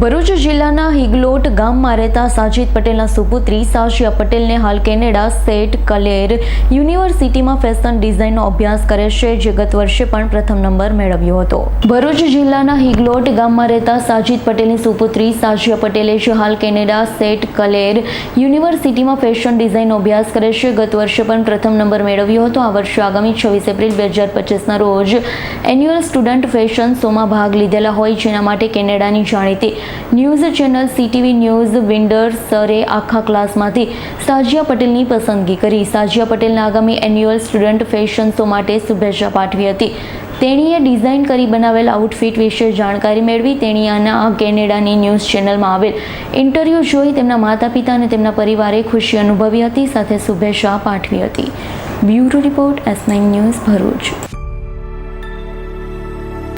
ભરૂચ જિલ્લાના હિગલોટ ગામમાં રહેતા સાજીદ પટેલના સુપુત્રી સાશિયા પટેલને હાલ કેનેડા સેટ કલેર યુનિવર્સિટીમાં ફેશન ડિઝાઇનનો અભ્યાસ કરે છે, જે ગત વર્ષે પણ પ્રથમ નંબર મેળવ્યો હતો. ભરૂચ જિલ્લાના હિગલોટ ગામમાં રહેતા સાજિદ પટેલની સુપુત્રી સાશિયા પટેલે જે હાલ કેનેડા સેટ કલેર યુનિવર્સિટીમાં ફેશન ડિઝાઇનનો અભ્યાસ કરે છે. ગત વર્ષે પણ પ્રથમ નંબર મેળવ્યો હતો. આ વર્ષે આગામી છવ્વીસ એપ્રિલ બે હજાર પચીસના રોજ એન્યુઅલ સ્ટુડન્ટ ફેશન શોમાં ભાગ લીધેલા હોય, જેના માટે કેનેડાની જાણીતી ન્યૂઝ ચેનલ સીટીવી ન્યૂઝ વિન્ડર સરે આખા ક્લાસમાંથી સાજિયા પટેલની પસંદગી કરી. સાજિયા પટેલના આગામી એન્યુઅલ સ્ટુડન્ટ ફેશન શો માટે શુભેચ્છા પાઠવી હતી. તેણીએ ડિઝાઇન કરી બનાવેલ આઉટફિટ વિશે જાણકારી મેળવી. તેણીયાના કેનેડાની ન્યૂઝ ચેનલમાં આવેલ ઇન્ટરવ્યૂ જોઈ તેમના માતા પિતા અને તેમના પરિવારે ખુશી અનુભવી હતી, સાથે શુભેચ્છા પાઠવી હતી. Bureau report S nine news Bharuch.